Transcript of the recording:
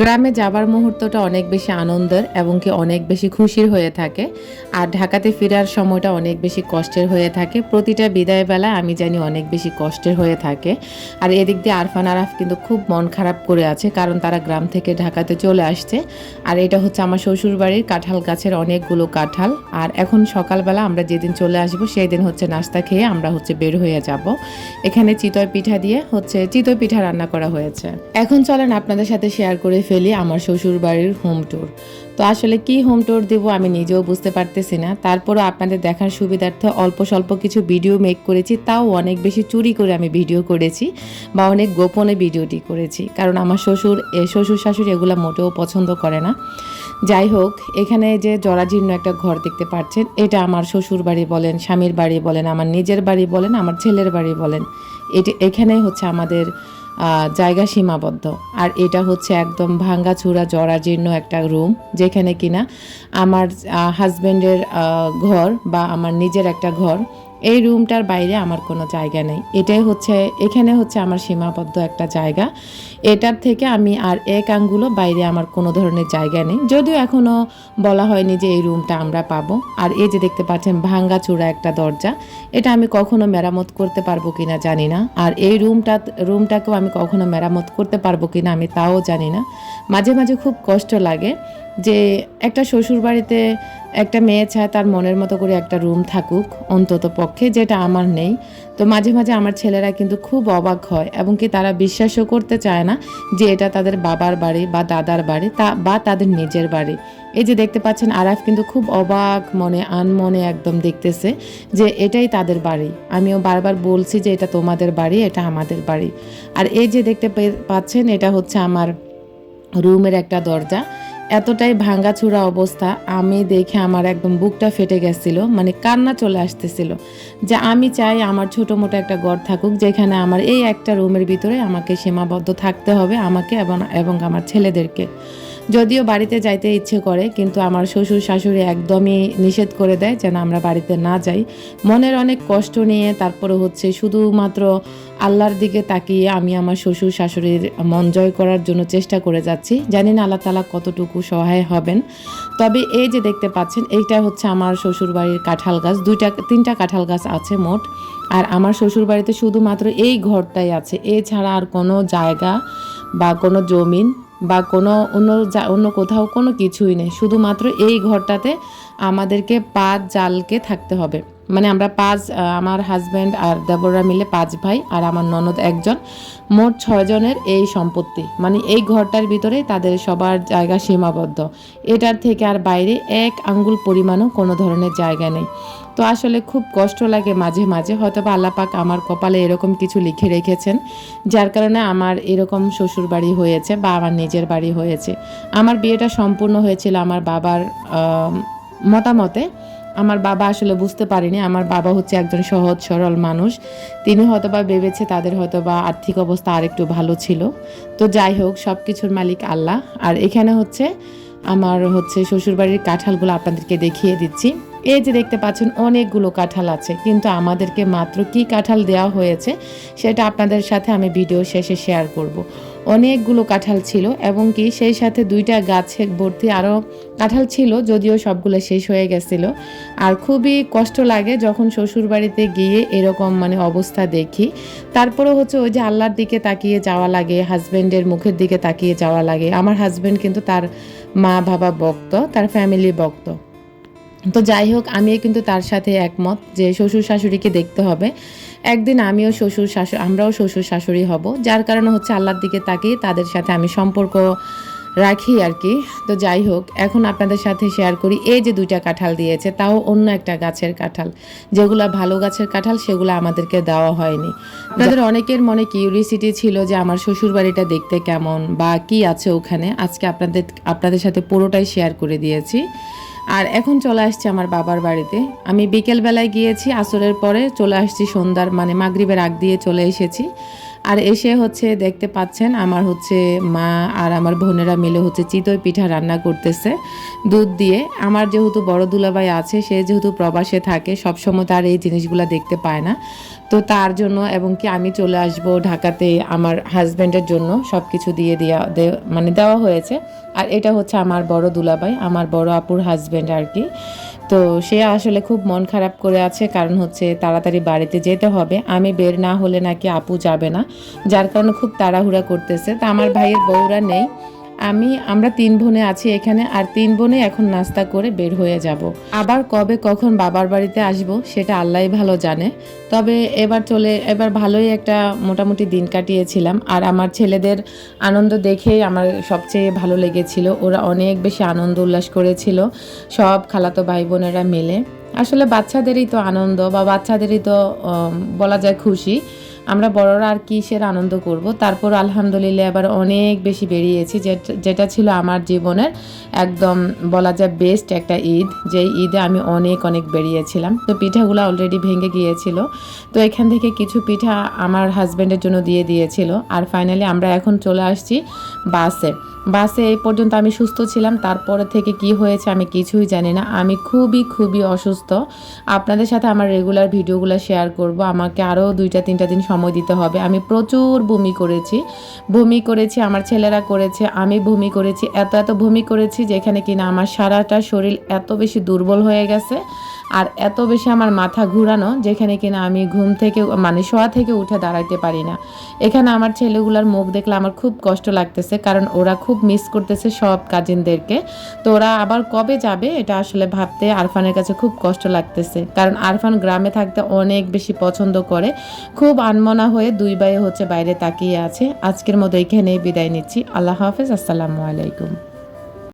গ্রামে যাবার মুহূর্তটা অনেক বেশি আনন্দের এবং কি অনেক বেশি খুশির হয়ে থাকে। আর ঢাকাতে ফেরার সময়টা অনেক বেশি কষ্টের হয়ে থাকে। প্রতিটা বিদায় বেলা আমি জানি অনেক বেশি কষ্টের হয়ে থাকে। আর এদিক দিয়ে আরফান, আরাফ কিন্তু খুব মন খারাপ করে আছে, কারণ তারা গ্রাম থেকে ঢাকাতে চলে আসছে। আর এটা হচ্ছে আমার শ্বশুর বাড়ির কাঁঠাল গাছের অনেকগুলো কাঁঠাল। আর এখন সকালবেলা আমরা যেদিন চলে আসব, সেই দিন হচ্ছে নাস্তা খেয়ে আমরা হচ্ছে বের হয়ে যাব। এখানে চিতই পিঠা দিয়ে হচ্ছে চিতই পিঠা রান্না করা হয়েছে। এখন চলেন আপনাদের সাথে শেয়ার করে ফেলি আমার শ্বশুর বাড়ির হোম ট্যুর তো আসলে কি হোম ট্যুর দেবো আমি নিজেও বুঝতে পারতেছি না। তারপরও আপনাদের দেখার সুবিধার্থে অল্প স্বল্প কিছু ভিডিও মেক করেছি, তাও অনেক বেশি চুরি করে আমি ভিডিও করেছি বা অনেক গোপনে ভিডিওটি করেছি। কারণ আমার শ্বশুর, এ শ্বশুর শাশুড়ি এগুলো মোটেও পছন্দ করে না। যাই হোক, এখানে যে জরাজীর্ণ একটা ঘর দেখতে পাচ্ছেন, এটা আমার শ্বশুর বাড়ি বলেন, স্বামীর বাড়ি বলেন, আমার নিজের বাড়ি বলেন, আমার ছেলের বাড়ি বলেন। এটি, এখানেই হচ্ছে আমাদের জায়গা সীমাবদ্ধ। আর এটা হচ্ছে একদম ভাঙ্গাচুরা জরাজীর্ণ একটা রুম যেখানে কিনা আমার হাজব্যান্ডের ঘর বা আমার নিজের একটা ঘর এই রুমটার বাইরে আমার কোনো জায়গা নেই। এটাই হচ্ছে, এখানে হচ্ছে আমার সীমাবদ্ধ একটা জায়গা। এটার থেকে আমি আর এক আঙ্গুলও বাইরে আমার কোনো ধরনের জায়গা নেই। যদিও এখনও বলা হয়নি যে এই রুমটা আমরা পাবো। আর এই যে দেখতে পাচ্ছেন ভাঙ্গা চূড়া একটা দরজা। এটা আমি কখনো মেরামত করতে পারব কিনা জানি না। আর এই রুমটা, রুমটাকেও আমি কখনো মেরামত করতে পারব কিনা আমি তাও জানি না। মাঝে মাঝে খুব কষ্ট লাগে যে একটা শ্বশুর বাড়িতে একটা মেয়ে চায় তার মনের মতো করে একটা রুম থাকুক, অন্তত পক্ষে, যেটা আমার নেই। তো মাঝে মাঝে আমার ছেলেরা কিন্তু খুব অবাক হয় এবং কি তারা বিশ্বাসও করতে চায় না যে এটা তাদের বাবার বাড়ি বা দাদার বাড়ি তা, বা তাদের নিজের বাড়ি। এই যে দেখতে পাচ্ছেন, আরাফ কিন্তু খুব অবাক মনে, আনমনে একদম দেখতেছে যে এটাই তাদের বাড়ি। আমিও বারবার বলছি যে এটা তোমাদের বাড়ি, এটা আমাদের বাড়ি। আর এই যে দেখতে পাচ্ছেন, এটা হচ্ছে আমার রুমের একটা দরজা। এতটাই ভাঙ্গাচুরা অবস্থা, আমি দেখে আমার একদম বুকটা ফেটে গেছিল মানে কান্না চলে আসতেছিল যে আমি চাই আমার ছোটো মোটো একটা ঘর থাকুক যেখানে আমার এই একটা রুমের ভিতরে আমাকে সীমাবদ্ধ থাকতে হবে আমাকে এবং এবং আমার ছেলেদেরকে। যদিও বাড়িতে যাইতে ইচ্ছে করে, কিন্তু আমার শ্বশুর শাশুড়ি একদমই নিষেধ করে দেয় যেন আমরা বাড়িতে না যাই। মনের অনেক কষ্ট নিয়ে তারপরে হচ্ছে শুধুমাত্র আল্লাহর দিকে তাকিয়ে আমি আমার শ্বশুর শাশুড়ির মন জয় করার জন্য চেষ্টা করে যাচ্ছি। জানি না আল্লাহ তালা কতটুকু সহায় হবেন। তবে এই যে দেখতে পাচ্ছেন, এইটা হচ্ছে আমার শ্বশুর বাড়ির কাঁঠাল গাছ। দুইটা, তিনটা কাঁঠাল গাছ আছে মোট। আর আমার শ্বশুর বাড়িতে শুধুমাত্র এই ঘরটাই আছে। এছাড়া আর কোনো জায়গা বা কোনো জমিন বা কোনো অন্য অন্য কোথাও কোনো কিছুই নেই। শুধুমাত্র এই ঘরটাতে আমাদেরকে পাঁচ জালকে থাকতে হবে। মানে আমরা পাঁচ আমার হাজব্যান্ড আর দেবররা মিলে পাঁচ ভাই আর আমার ননদ একজন। মোট ছয়জনের এই সম্পত্তি। মানে এই ঘরটার ভিতরে তাদের সবার জায়গা সীমাবদ্ধ। এটার থেকে আর বাইরে এক আঙ্গুল পরিমাণও কোনো ধরনের জায়গা নেই। তো আসলে খুব কষ্ট লাগে মাঝে মাঝে। হয়তো বা আল্লাপাক আমার কপালে এরকম কিছু লিখে রেখেছেন, যার কারণে আমার এরকম শ্বশুর বাড়ি হয়েছে বা আমার নিজের বাড়ি হয়েছে। আমার বিয়েটা সম্পূর্ণ হয়েছিল আমার বাবার মতামতে। আমার বাবা আসলে বুঝতে পারেনি, আমার বাবা হচ্ছে একজন সহজ সরল মানুষ। তিনি হয়তোবা ভেবেছে তাদের হয়তোবা আর্থিক অবস্থা আরেকটু ভালো ছিল। তো যাই হোক সব কিছুর মালিক আল্লাহ। আর এখানে হচ্ছে আমার হচ্ছে শ্বশুরবাড়ির কাঁঠালগুলো আপনাদেরকে দেখিয়ে দিচ্ছি। এই যে দেখতে পাচ্ছেন, অনেকগুলো কাঁঠাল আছে। কিন্তু আমাদেরকে মাত্র কি কাঁঠাল দেওয়া হয়েছে, সেটা আপনাদের সাথে আমি ভিডিও শেষে শেয়ার করব। অনেকগুলো কাঁঠাল ছিল এবং কি সেই সাথে দুইটা গাছের ভর্তি আরও কাঁঠাল ছিল, যদিও সবগুলো শেষ হয়ে গেছিল। আর খুবই কষ্ট লাগে যখন শ্বশুর বাড়িতে গিয়ে এরকম মানে অবস্থা দেখি। তারপরে হচ্ছে ওই যে আল্লাহর দিকে তাকিয়ে যাওয়া লাগে হাজব্যান্ডের মুখের দিকে তাকিয়ে যাওয়া লাগে। আমার হাজব্যান্ড কিন্তু তার মা বাবা বক্ত তার ফ্যামিলি বক্ত তো যাই হোক, আমিও কিন্তু তার সাথে একমত যে শ্বশুর শাশুড়িকে দেখতে হবে। একদিন আমিও শ্বশুর শাশুড়ি আমরাও শ্বশুর শাশুড়ি হব। যার কারণে হচ্ছে আল্লাহর দিকে তাকিয়ে তাদের সাথে আমি সম্পর্ক রাখি আর কি। তো যাই হোক, এখন আপনাদের সাথে শেয়ার করি। এই যে দুইটা কাঁঠাল দিয়েছে, তাও অন্য একটা গাছের কাঁঠাল। যেগুলো ভালো গাছের কাঁঠাল, সেগুলো আমাদেরকে দেওয়া হয়নি। তাদের অনেকের মনে কিউরিসিটি ছিল যে আমার শ্বশুর বাড়িটা দেখতে কেমন বা কি আছে ওখানে। আজকে আপনাদের আপনাদের সাথে পুরোটাই শেয়ার করে দিয়েছি। আর এখন চলে আসছি আমার বাবার বাড়িতে। আমি বিকেলবেলায় গিয়েছি, আসরের পরে চলে আসছি সন্ধ্যার মানে মাগরীবের আগ দিয়ে চলে এসেছি। আর এসে হচ্ছে দেখতে পাচ্ছেন আমার হচ্ছে মা আর আমার বোনেরা মিলে হচ্ছে চিতই পিঠা রান্না করতেছে দুধ দিয়ে। আমার যেহেতু বড় দুলাভাই আছে, সে যেহেতু প্রবাসে থাকে, সবসময় তার এই জিনিসগুলো দেখতে পায় না। তো তার জন্য এবং কি আমি চলে আসব ঢাকাতে আমার হাজব্যান্ডের জন্য সব কিছু দিয়ে দেওয়া মানে দেওয়া হয়েছে। আর এটা হচ্ছে আমার বড় দুলাভাই, আমার বড় আপুর হাজব্যান্ড আর কি। তো সে আসলে খুব মন খারাপ করে আছে, কারণ হচ্ছে তাড়াতাড়ি বাড়িতে যেতে হবে। আমি বের না হলে নাকি আপু যাবে না, যার কারণে খুব তাড়াহুড়া করতেছে। তা আমার ভাইয়ের বউরা নেই আমি, আমরা তিন বোনে আছি এখানে আর তিন বোনে এখন নাস্তা করে বের হয়ে যাব। আবার কবে কখন বাবার বাড়িতে আসব সেটা আল্লাহই ভালো জানে। তবে এবার চলে, এবার ভালোই একটা মোটামুটি দিন কাটিয়েছিলাম। আর আমার ছেলেদের আনন্দ দেখেই আমার সবচেয়ে ভালো লেগেছিল। ওরা অনেক বেশি আনন্দ উল্লাস করেছিল। সব খালাতো ভাই বোনেরা মিলে। আসলে বাচ্চাদেরই তো আনন্দ বা বাচ্চাদেরই তো বলা যায় খুশি। আমরা বড়রা আর কিসের আনন্দ করব? তারপর আলহামদুলিল্লাহ এবার অনেক বেশি বেরিয়েছি যেটা- ছিল আমার জীবনের একদম বলা যায় বেস্ট একটা ঈদ যেই ঈদে আমি অনেক অনেক বেরিয়েছিলাম। তো পিঠাগুলো অলরেডি ভেঙে গিয়েছিল। তো এখান থেকে কিছু পিঠা আমার হাজব্যান্ডের জন্য দিয়ে দিয়েছিল। আর ফাইনালি আমরা এখন চলে আসছি বাসে। বাসে এই পর্যন্ত আমি সুস্থ ছিলাম। তারপরে থেকে কি হয়েছে আমি কিছুই জানি না। আমি খুবই খুবই অসুস্থ। আপনাদের সাথে আমার রেগুলার ভিডিওগুলো শেয়ার করব। আমাকে আরও দুইটা, তিনটা দিন সময় দিতে হবে। আমি প্রচুর বমি করেছি। বমি করেছি, আমার ছেলেরা করেছে, আমি বমি করেছি, এত এত বমি করেছি যেখানে কিনা আমার সারাটা শরীর এত বেশি দুর্বল হয়ে গেছে। আর এত বেশি আমার মাথা ঘুরানো যেখানে কিনা আমি ঘুম থেকে মানে শোয়া থেকে উঠে দাঁড়াইতে পারি না। এখানে আমার ছেলেগুলার মুখ দেখলে আমার খুব কষ্ট লাগতেছে কারণ ওরা খুব মিস করতেছে সব কাজিনদেরকে। তো ওরা আবার কবে যাবে এটা আসলে ভাবতে আরফানের কাছে খুব কষ্ট লাগতেছে। কারণ আরফান গ্রামে থাকতে অনেক বেশি পছন্দ করে। খুব আনমনা হয়ে দুই ভাই হচ্ছে বাইরে তাকিয়ে আছে। আজকের মতো এখানেই বিদায় নিচ্ছি। আল্লাহ হাফেজ। আসসালামু আলাইকুম।